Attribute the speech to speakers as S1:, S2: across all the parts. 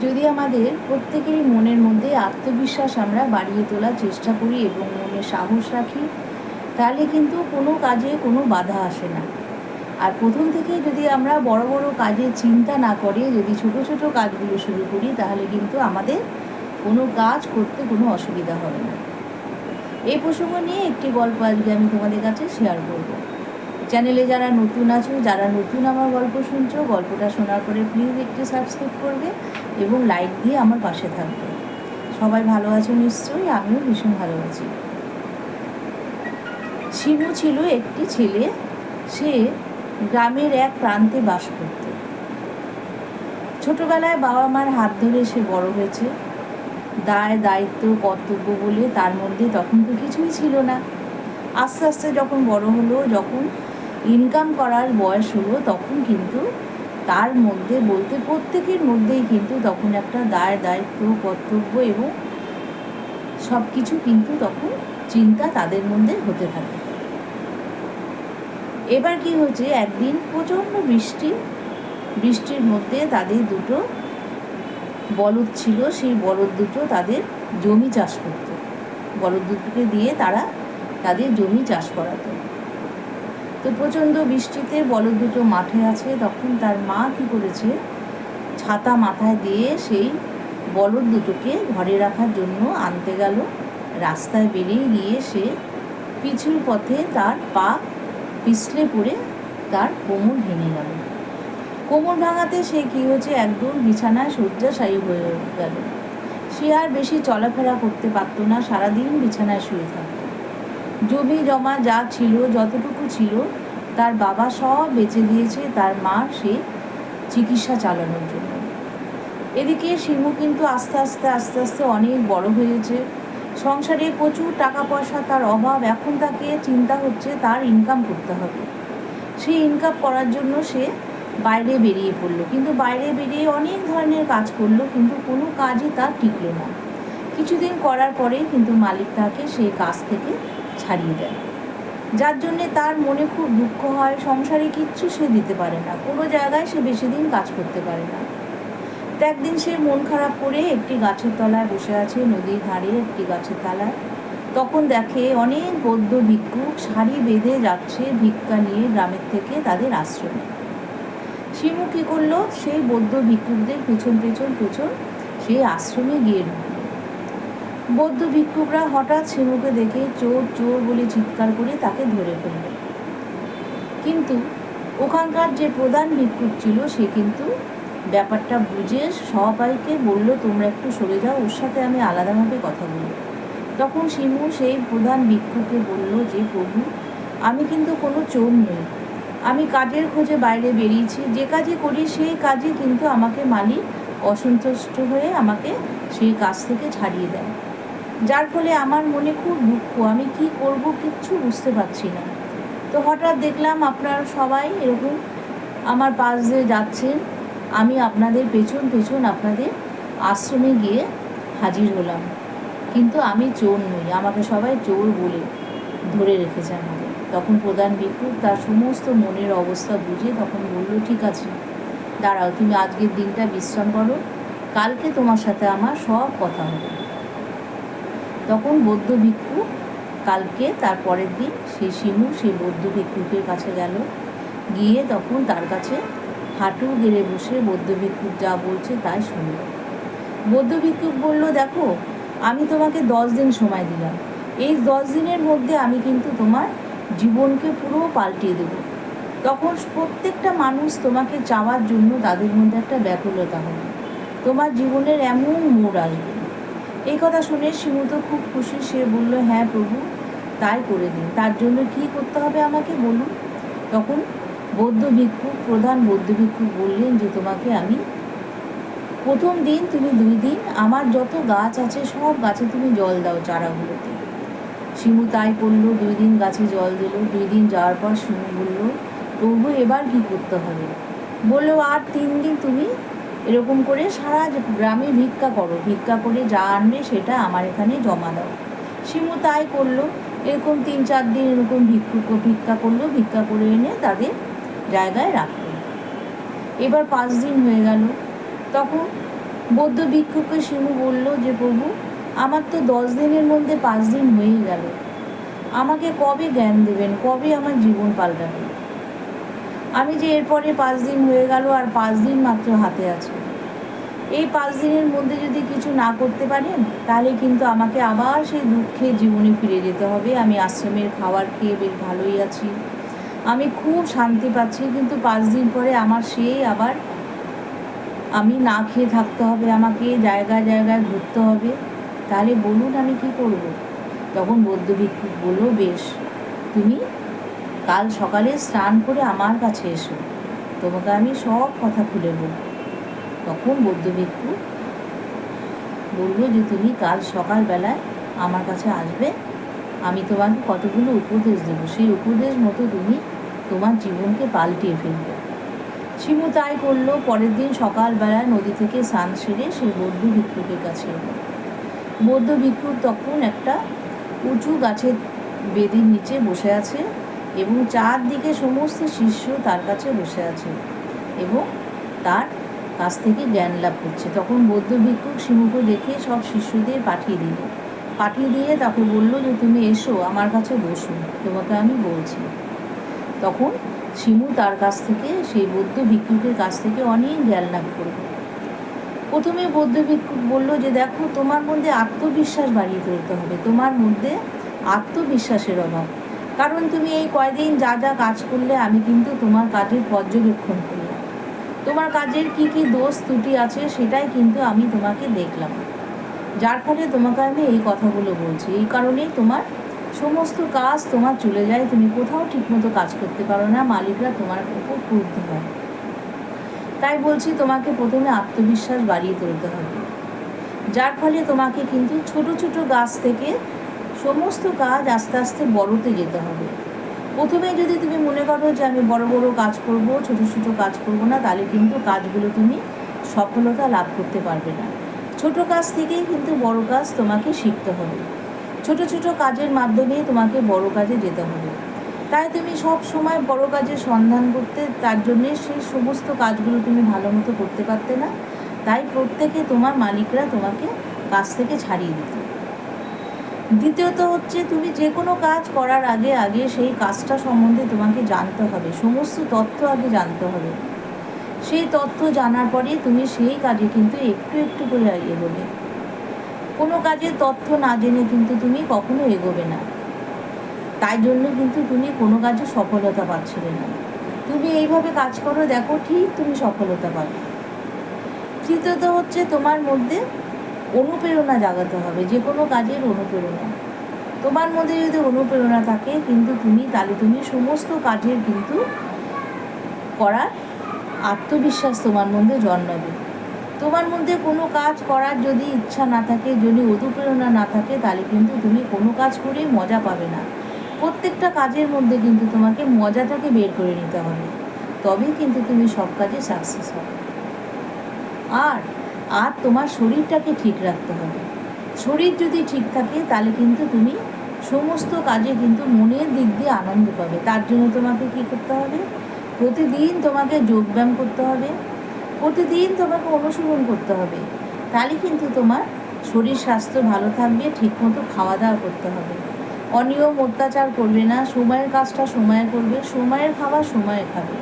S1: যদি আমাদের প্রত্যেকেরই মনের মধ্যে আত্মবিশ্বাস আমরা বাড়িয়ে তোলার চেষ্টা করি এবং মনে সাহস রাখি, তাহলে কিন্তু কোনো কাজে কোনো বাধা আসে না। আর প্রথম থেকে যদি আমরা বড় বড় কাজে চিন্তা না করে, যদি ছোট ছোট কাজগুলো শুরু করি, তাহলে কিন্তু আমাদের কোনো কাজ করতে কোনো অসুবিধা হবে না। এই প্রসঙ্গ নিয়ে একটি গল্প আজকে আমি তোমাদের কাছে শেয়ার করব। চ্যানেলে যারা নতুন আছো, যারা নতুন আমার গল্প শুনছো, গল্পটা শোনার পরে প্লিজ একটু সাবস্ক্রাইব করবে। এবং লাইক দিয়ে আমার পাশে থাকবে। সবাই ভালো আছো নিশ্চয়ই, আমিও ভীষণ ভালো আছি। শিবু ছিল একটি ছেলে, সে গ্রামের এক প্রান্তে বাস করত। ছোটবেলায় বাবা মার হাত ধরে সে বড় হয়েছে। দায়, দায়িত্ব, কর্তব্য বলে তার মধ্যে তখন তো কিছুই ছিল না। আস্তে আস্তে যখন বড় হলো, যখন ইনকাম করার বয়স হলো, তখন কিন্তু তার মধ্যে বলতে প্রত্যেকের মধ্যেই কিন্তু তখন একটা দায় দায়িত্ব কর্তব্য এবং সব কিছু কিন্তু তখন চিন্তা তাদের মধ্যে হতে থাকে। এবার কি হচ্ছে একদিন প্রচণ্ড বৃষ্টি, বৃষ্টির মধ্যে তাদের দুটো বলদ ছিল, সেই বলদ দুটো তাদের জমি চাষ করত। বলদ দুটোকে দিয়ে তারা তাদের জমি চাষ করাতো। তো প্রচণ্ড বৃষ্টিতে বলদ দুটো মাঠে আছে। তখন তার মা কি করেছে? ছাতা মাথায় দিয়ে সেই বলদ দুটোকে ঘরে রাখার জন্য আনতে গেল। রাস্তায় বেরিয়ে গিয়ে সে পিছুর পথে তার পা পিছলে পড়ে তার কোমর ভেঙে গেল। কোমর ভাঙাতে সে কী হয়েছে? একদম বিছানায় শয্যাশায়ী হয়ে গেল। সে আর বেশি চলাফেরা করতে পারতো না। সারাদিন বিছানায় শুয়ে থাকতো। জমি জমা যা ছিল, যতটুকু ছিল, তার বাবা সব বেঁচে দিয়েছে তার মা সে চিকিৎসা চালানোর জন্য। এদিকে শিমু কিন্তু আস্তে আস্তে আস্তে আস্তে অনেক বড় হয়েছে। সংসারে প্রচুর টাকা পয়সা তার অভাব, এখন তাকে চিন্তা হচ্ছে তার ইনকাম করতে হবে। সেই ইনকাম করার জন্য সে বাইরে বেরিয়ে পড়ল। কিন্তু বাইরে বেরিয়ে অনেক ধরনের কাজ করল, কিন্তু কোনো কাজই তার টিকলো না। কিছুদিন করার পরেই কিন্তু মালিক তাকে সেই কাজ থেকে ছাড়িয়ে দেয়। যার জন্যে তার মনে খুব দুঃখ হয়, সংসারে কিচ্ছু সে দিতে পারে না, কোনো জায়গায় সে বেশি দিন কাজ করতে পারে না। তো একদিন সে মন খারাপ করে একটি গাছের তলায় বসে আছে, নদীর ধারে একটি গাছের তলায়। তখন দেখে অনেক বৌদ্ধ ভিক্ষুক শাড়ি বেঁধে যাচ্ছে ভিক্ষা নিয়ে গ্রামের থেকে তাদের আশ্রমে। শিমু কী করল সেই বৌদ্ধ ভিক্ষুকদের পেছন পেছন পেছন সেই আশ্রমে গিয়ে ঢুকলো বৌদ্ধ ভিক্ষুকরা হঠাৎ শিমুকে দেখে চোর চোর বলে চিৎকার করে তাকে ধরে ফেলল কিন্তু ওখানকার যে প্রধান ভিক্ষুক ছিল, সে কিন্তু ব্যাপারটা বুঝে সবাইকে বলল, তোমরা একটু সরে যাও, ওর সাথে আমি আলাদাভাবে কথা বলব। তখন শিমু সেই প্রধান ভিক্ষুকে বলল যে, প্রভু, আমি কিন্তু কোনো চোর নই। আমি কাজের খোঁজে বাইরে বেরিয়েছি। যে কাজে করি, সেই কাজে কিন্তু আমাকে মালিক অসন্তুষ্ট হয়ে আমাকে সেই কাজ থেকে ছাড়িয়ে দেয়। যার ফলে আমার মনে খুব দুঃখ। আমি কি করব কিচ্ছু বুঝতে পারছি না। তো হঠাৎ দেখলাম আপনারা সবাই এরকম আমার পাশ দিয়ে যাচ্ছেন। আমি আপনাদের পেছন পেছন আপনাদের আশ্রমে গিয়ে হাজির হলাম। কিন্তু আমি চোর নই, আমাকে সবাই চোর বলে ধরে রেখেছে আমাকে। তখন প্রধান ভিক্ষুক তার সমস্ত মনের অবস্থা বুঝে তখন বলল, ঠিক আছে, দাঁড়াও, তুমি আজকের দিনটা বিশ্রাম করো। কালকে তোমার সাথে আমার সব কথা হবে। তখন বৌদ্ধ ভিক্ষু কালকে, তার পরের দিন সেই শিমু সেই বৌদ্ধ ভিক্ষুকের কাছে গেল। গিয়ে তখন তার কাছে হাঁটু গেড়ে বসে বৌদ্ধ ভিক্ষুক যা বলছে তাই শুনল। বৌদ্ধ ভিক্ষুক বলল, দেখো, আমি তোমাকে দশ দিন সময় দিলাম। এই দশ দিনের মধ্যে আমি কিন্তু তোমার জীবনকে পুরো পাল্টিয়ে দেবো। তখন প্রত্যেকটা মানুষ তোমাকে চাওয়ার জন্য তাদের মধ্যে একটা ব্যাকুলতা হবে। তোমার জীবনের এমন মোড় আসবে। এই কথা শুনে শিমু তো খুব খুশি। সে বলল হ্যাঁ প্রভু, তাই করে দিন। তার জন্য কি করতে হবে আমাকে বলুন? তখন বৌদ্ধ ভিক্ষু প্রধান বৌদ্ধ ভিক্ষুক বললেন যে, তোমাকে আমি প্রথম দিন তুমি দুই দিন আমার যত গাছ আছে, সব গাছে তুমি জল দাও চারাগুলোতে। শিমু তাই করল, দুই দিন গাছে জল দিল। দুই দিন যাওয়ার পর শিমু বলল, প্রভু, এবার কি করতে হবে? বলল, আর তিন দিন তুমি এরকম করে সারা গ্রামে ভিক্ষা করো, ভিক্ষা করে যা আনবে সেটা আমার এখানে জমা দাও। শিমু তাই করল, এরকম তিন চার দিন এরকম ভিক্ষুক ভিক্ষা করল, ভিক্ষা করে এনে তাদের জায়গায় রাখল। এবার পাঁচ দিন হয়ে গেল। তখন বৌদ্ধ ভিক্ষুকে শিমু বলল যে, প্রভু, আমার তো দশ দিনের মধ্যে পাঁচ দিন হয়েই গেল। আমাকে কবে জ্ঞান দেবেন? কবে আমার জীবন পাল্টাবে আমি যে এরপরে পাঁচ দিন হয়ে গেল আর পাঁচ দিন মাত্র হাতে আছে। এই পাঁচ দিনের মধ্যে যদি কিছু না করতে পারেন, তাহলে কিন্তু আমাকে আবার সেই দুঃখে জীবনে ফিরে যেতে হবে। আমি আশ্রমের খাবার খেয়ে বেশ ভালোই আছি। আমি খুব শান্তি পাচ্ছি, কিন্তু পাঁচ দিন পরে আমার সেই আবার আমি না খেয়ে থাকতে হবে, আমাকে জায়গায় জায়গায় ঘুরতে হবে। তাহলে বলুন আমি কি করব? তখন বৌদ্ধ ভিক্ষুক বলল, বেশ, তুমি কাল সকালে স্নান করে আমার কাছে এসো। তোমাকে আমি সব কথা খুলে বলব। তখন বৌদ্ধ ভিক্ষু বলল যে, তুমি কাল সকালবেলায় আমার কাছে আসবে। আমি তোমাকে কতগুলো উপদেশ দেবো। সেই উপদেশ মতো তুমি তোমার জীবনকে পাল্টিয়ে ফেলবে। শিমু তাই করল। পরের দিন সকালবেলায় নদী থেকে স্নান সেরে সেই বৌদ্ধ ভিক্ষুকের কাছে এলো। বৌদ্ধ ভিক্ষুক তখন একটা উঁচু গাছের বেদির নিচে বসে আছে। এবং চারদিকে সমস্ত শিষ্য তার কাছে বসে আছে এবং তার কাছ থেকে জ্ঞান লাভ করছে। তখন বৌদ্ধ ভিক্ষুক শিমুকে দেখে সব শিষ্যদের পাঠিয়ে দিল। পাঠিয়ে দিয়ে তাকে বলল যে, তুমি এসো, আমার কাছে বসো, তোমাকে আমি বলছি। তখন শিমু তার কাছ থেকে, সেই বৌদ্ধ ভিক্ষুকের কাছ থেকে অনেক জ্ঞান লাভ করবে প্রথমে বৌদ্ধ ভিক্ষুক বলল যে, দেখো, তোমার মধ্যে আত্মবিশ্বাস বাড়িয়ে তুলতে হবে। তোমার মধ্যে আত্মবিশ্বাসের অভাব। কারণ তুমি এই কয়দিন যা যা কাজ করলে আমি কিন্তু তোমার কাজের পর্যবেক্ষণ করলাম তোমার কাজের কি কি দোষ ত্রুটি আছে সেটাই কিন্তু আমি তোমাকে দেখলাম। যার ফলে তোমাকে আমি এই কথাগুলো বলছি। এই কারণেই তোমার সমস্ত কাজ তোমার চলে যায়। তুমি কোথাও ঠিকমতো কাজ করতে পারো না। মালিকরা তোমার উপর ক্রুদ্ধ হয়। তাই বলছি তোমাকে প্রথমে আত্মবিশ্বাস বাড়িয়ে তুলতে হবে। যার ফলে তোমাকে কিন্তু ছোট ছোট গাছ থেকে সমস্ত কাজ আস্তে আস্তে বড়তে যেতে হবে। প্রথমে যদি তুমি মনে করো যে আমি বড় বড় কাজ করব, ছোট ছোট কাজ করব না, তাহলে কিন্তু কাজগুলো তুমি সফলতা লাভ করতে পারবে না। ছোট কাজ থেকেই কিন্তু বড় কাজ তোমাকে শিখতে হবে। ছোট ছোট কাজের মাধ্যমে তোমাকে বড় কাজে যেতে হবে। তাই তুমি সব সময় বড় কাজের সন্ধান করতে, তার জন্যে সেই সমস্ত কাজগুলো তুমি ভালো মতো করতে পারতে না। তাই প্রত্যেকে তোমার মালিকরা তোমাকে কাজ থেকে ছাড়িয়ে দিত। দ্বিতীয়ত হচ্ছে তুমি যে কোনো কাজ করার আগে আগে সেই কাজটা সম্বন্ধে তোমাকে জানতে হবে। সমস্ত তথ্য আগে জানতে হবে। সেই তথ্য জানার পরে তুমি সেই কাজে কিন্তু একটু একটু করে এগোবে। কোনো কাজের তথ্য না জেনে কিন্তু তুমি কখনো এগোবে না। তাই জন্য কিন্তু তুমি কোনো কাজে সফলতা পাচ্ছিলে না। তুমি এইভাবে কাজ করো, দেখো ঠিক তুমি সফলতা পাবে। তৃতীয়ত হচ্ছে তোমার মধ্যে অনুপ্রেরণা জাগাতে হবে, যে কোনো কাজের অনুপ্রেরণা। তোমার মধ্যে যদি অনুপ্রেরণা থাকে, কিন্তু তুমি, তাহলে তুমি সমস্ত কাজের কিন্তু করার আত্মবিশ্বাস তোমার মধ্যে জন্মাবে। তোমার মধ্যে কোনো কাজ করার যদি ইচ্ছা না থাকে, যদি অনুপ্রেরণা না থাকে, তাহলে কিন্তু তুমি কোনো কাজ করেই মজা পাবে না। প্রত্যেকটা কাজের মধ্যে কিন্তু তোমাকে মজাটাকে বের করে নিতে হবে। তবেই কিন্তু তুমি সব কাজে সাকসেস হবে। আর আর তোমার শরীরটাকে ঠিক রাখতে হবে। শরীর যদি ঠিক থাকে, তাহলে কিন্তু তুমি সমস্ত কাজে কিন্তু মনের দিক দিয়ে আনন্দ পাবে। তার জন্য তোমাকে কী করতে হবে? প্রতিদিন তোমাকে যোগব্যায়াম করতে হবে। প্রতিদিন তোমাকে অনুসরণ করতে হবে। তাহলে কিন্তু তোমার শরীর স্বাস্থ্য ভালো থাকবে, ঠিকমতো খাওয়া দাওয়া করতে হবে। অনিয়ম, অত্যাচার করবে না। সময়ের কাজটা সময়ে করবে, সময়ের খাবার সময়ে খাবে।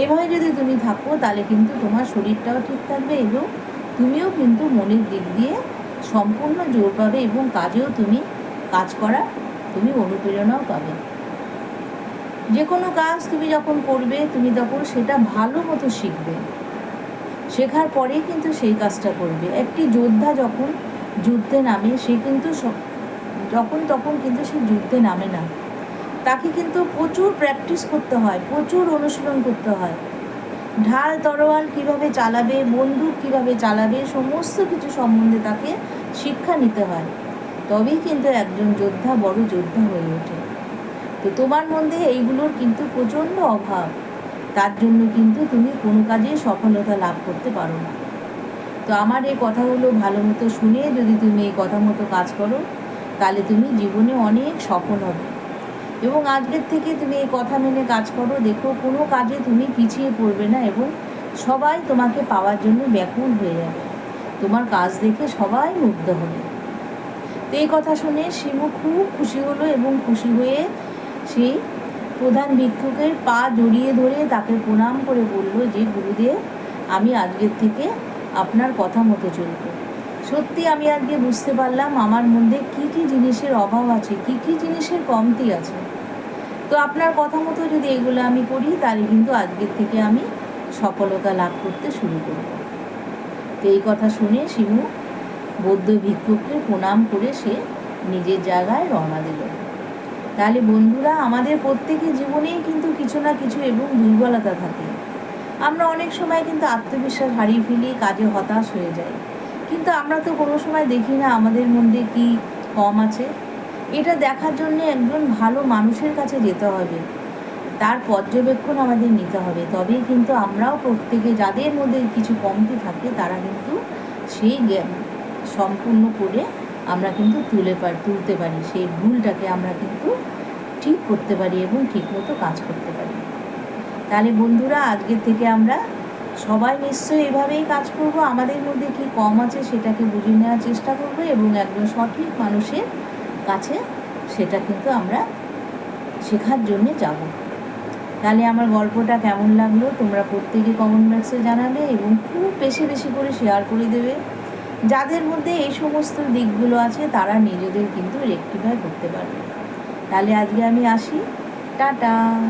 S1: এভাবে যদি তুমি থাকো, তাহলে কিন্তু তোমার শরীরটাও ঠিক থাকবে এবং তুমিও কিন্তু মনের দিক দিয়ে সম্পূর্ণ জোর পাবে এবং কাজেও তুমি কাজ করা, তুমি অনুপ্রেরণাও পাবে। যে কোনো কাজ তুমি যখন করবে, তুমি তখন সেটা ভালো মতো শিখবে। শেখার পরেই কিন্তু সেই কাজটা করবে। একটি যোদ্ধা যখন যুদ্ধে নামে, সে কিন্তু যখন তখন কিন্তু সে যুদ্ধে নামে না। তাকে কিন্তু প্রচুর প্র্যাকটিস করতে হয়, প্রচুর অনুশীলন করতে হয়। ঢাল তরোয়াল কীভাবে চালাবে বন্দুক কীভাবে চালাবে সমস্ত কিছু সম্বন্ধে তাকে শিক্ষা নিতে হয়। তবেই কিন্তু একজন যোদ্ধা বড় যোদ্ধা হয়ে ওঠে। তো তোমার মধ্যে এইগুলোর কিন্তু প্রচণ্ড অভাব। তার জন্য কিন্তু তুমি কোনো কাজে সফলতা লাভ করতে পারো না। তো আমার এই কথাগুলো ভালো মতো শুনে যদি তুমি এই কথা মতো কাজ করো, তাহলে তুমি জীবনে অনেক সফল হবে। এবং আজকের থেকে তুমি এই কথা মেনে কাজ করো, দেখো কোনো কাজে তুমি পিছিয়ে পড়বে না এবং সবাই তোমাকে পাওয়ার জন্য ব্যাকুল হয়ে যাবে। তোমার কাজ দেখে সবাই মুগ্ধ হবে। তো এই কথা শুনে শিমু খুব খুশি হলো এবং খুশি হয়ে সেই প্রধান ভিক্ষুকের পা জড়িয়ে ধরে তাকে প্রণাম করে বলল যে, গুরুদেব, আমি আজকের থেকে আপনার কথা মতো চলব। সত্যি আমি আজকে বুঝতে পারলাম আমার মধ্যে কি কি জিনিসের অভাব আছে, কি কি জিনিসের কমতি আছে। তো আপনার কথা মতো যদি এগুলো আমি করি, তাহলে কিন্তু আজকের থেকে আমি সফলতা লাভ করতে শুরু করব। তো এই কথা শুনে শিমু বৌদ্ধ ভিক্ষুককে প্রণাম করে সে নিজের জায়গায় রওনা দিল। তাহলে বন্ধুরা, আমাদের প্রত্যেকের জীবনেই কিন্তু কিছু না কিছু এবং দুর্বলতা থাকে। আমরা অনেক সময় কিন্তু আত্মবিশ্বাস হারিয়ে ফেলি, কাজে হতাশ হয়ে যাই। কিন্তু আমরা তো কোনো সময় দেখি না আমাদের মধ্যে কি কম আছে। এটা দেখার জন্য একজন ভালো মানুষের কাছে যেতে হবে। তার পর্যবেক্ষণ আমাদের নিতে হবে। তবেই কিন্তু আমরাও প্রত্যেকে যাদের মধ্যে কিছু কমতি থাকে তারা কিন্তু সেই সম্পূর্ণ করে আমরা কিন্তু তুলে পার, তুলতে পারি। সেই ভুলটাকে আমরা কিন্তু ঠিক করতে পারি এবং ঠিকমতো কাজ করতে পারি। তাহলে বন্ধুরা, আজকের থেকে আমরা সবাই নিশ্চয়ই এভাবেই কাজ করব। আমাদের মধ্যে কি কম আছে সেটাকে বুঝে নেওয়ার চেষ্টা করব এবং একজন সঠিক মানুষের কাছে, সেটা কিন্তু আমরা শেখার জন্য যাব। তাহলে আমার গল্পটা কেমন লাগল? তোমরা প্রত্যেকে কমেন্ট বক্সে জানাবে এবং খুব বেশি বেশি করে শেয়ার করে দেবে। যাদের মধ্যে এই সমস্ত দিকগুলো আছে, তারা নিজেদের কিন্তু রেক্টিফাই করতে পারবে। তাহলে আজকে আমি আসি। টাটা!